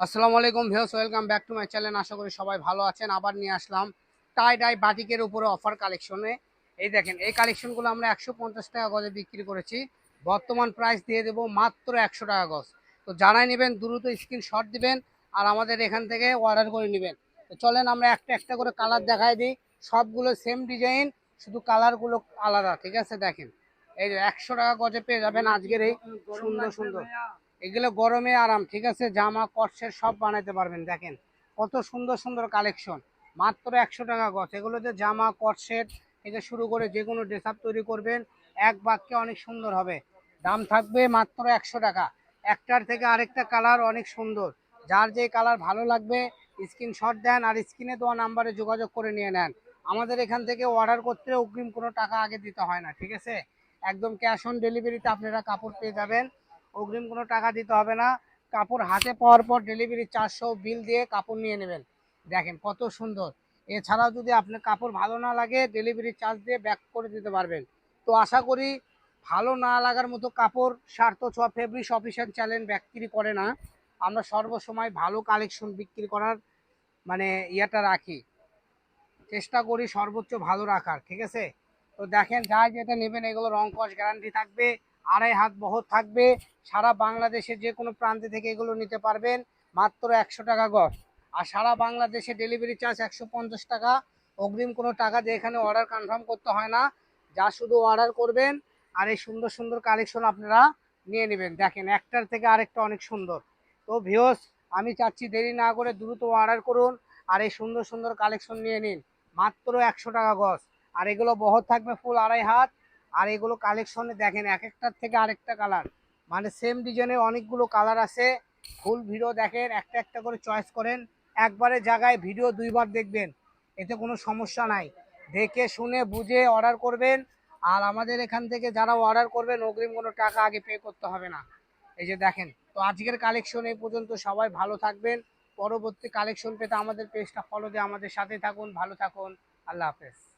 আসসালামু আলাইকুম views welcome back to my channel. আশা করি সবাই ভালো আছেন। আবার নিয়ে আসলাম টাই ডাই বাটিকের উপরে অফার কালেকশনে। এই দেখেন, এই কালেকশনগুলো আমরা একশো পঞ্চাশ টাকা গজে বিক্রি করেছি। বর্তমান প্রাইস দিয়ে দেবো মাত্র একশো টাকা গজ। তো জানাই নেবেন, দ্রুত স্ক্রিনশট দিবেন আর আমাদের এখান থেকে অর্ডার করে নেবেন। তো চলেন আমরা একটা একটা করে কালার দেখাই দিই। সবগুলো সেম ডিজাইন শুধু কালারগুলো আলাদা, ঠিক আছে? দেখেন, এই যে একশো টাকা গজে পেয়ে যাবেন আজকের এই সুন্দর সুন্দর। এগুলো গরমে আরাম, ঠিক আছে? জামা, কটসের সব বানাইতে পারবেন, দেখেন। কত সুন্দর সুন্দর কালেকশন। মাত্র একশো টাকা গছ এগুলোতে জামা কটসেট থেকে শুরু করে যে কোনো ড্রেস আপ তৈরি করবেন, এক বাক্যে অনেক সুন্দর হবে। দাম থাকবে মাত্র একশো টাকা। একটার থেকে আরেকটা কালার অনেক সুন্দর। যার যে কালার ভালো লাগবে, স্ক্রিনশট দেন আর স্ক্রিনে দেওয়া নাম্বারে যোগাযোগ করে নিয়ে নেন। আমাদের এখান থেকে অর্ডার করতে অগ্রিম কোনো টাকা আগে দিতে হয় না, ঠিক আছে? একদম ক্যাশ অন ডেলিভারিতে আপনারা কাপড় পেয়ে যাবেন। অগ্রিম কোনো টাকা দিতে হবে না। কাপড় হাতে পাওয়ার পর ডেলিভারি চারশো বিল দিয়ে কাপড় নিয়ে নেবেন। দেখেন কত সুন্দর। এছাড়াও যদি আপনার কাপড় ভালো না লাগে ডেলিভারি চার্জ দিয়ে ব্যাক করে দিতে পারবেন। তো আশা করি ভালো না লাগার মতো কাপড় স্বার্থ ছোঁয়া ফেব্রিক্স অফিসিয়াল চ্যানেল বিক্রি করে না। আমরা সর্বসময় ভালো কালেকশন বিক্রি করার মানে ইয়েটা রাখি। চেষ্টা করি সর্বোচ্চ ভালো রাখার, ঠিক আছে? তো দেখেন যা যেটা নেবেন, এগুলো রং কস গ্যারান্টি থাকবে। আড়াই হাত বহর থাকবে। সারা বাংলাদেশের যে কোনো প্রান্তে থেকে এগুলো নিতে পারবেন। মাত্র একশো টাকা গজ। আর সারা বাংলাদেশে ডেলিভারি চার্জ একশো পঞ্চাশ টাকা। অগ্রিম কোনো টাকা দিয়ে এখানে অর্ডার কনফার্ম করতে হয় না। যা শুধু অর্ডার করবেন। আর এই সুন্দর সুন্দর কালেকশন আপনারা নিয়ে নেবেন। দেখেন, একটার থেকে আরেকটা অনেক সুন্দর। তো ভিওস আমি চাচ্ছি দেরি না করে দ্রুত অর্ডার করুন। আর এই সুন্দর সুন্দর কালেকশন নিয়ে নিন। মাত্র একশো টাকা গজ। আর এগুলো বহর থাকবে ফুল আড়াই হাত। আর এগুলো কালেকশনে দেখেন এক একটার থেকে আরেকটা কালার মানে সেম ডিজাইনের অনেকগুলো কালার আছে। ফুল ভিডিও দেখেন, একটা একটা করে চয়েস করেন। একবারে জায়গায় ভিডিও দুইবার দেখবেন, এতে কোনো সমস্যা নাই। দেখে, শুনে, বুঝে অর্ডার করবেন। আর আমাদের এখান থেকে যারা অর্ডার করবেন, অগ্রিম কোনো টাকা আগে পে করতে হবে না। এই যে দেখেন, তো আজকের কালেকশন এই পর্যন্ত। সবাই ভালো থাকবেন। পরবর্তী কালেকশন পেতে আমাদের পেজটা ফলো দিয়ে আমাদের সাথে থাকুন। ভালো থাকুন। আল্লাহ হাফেজ।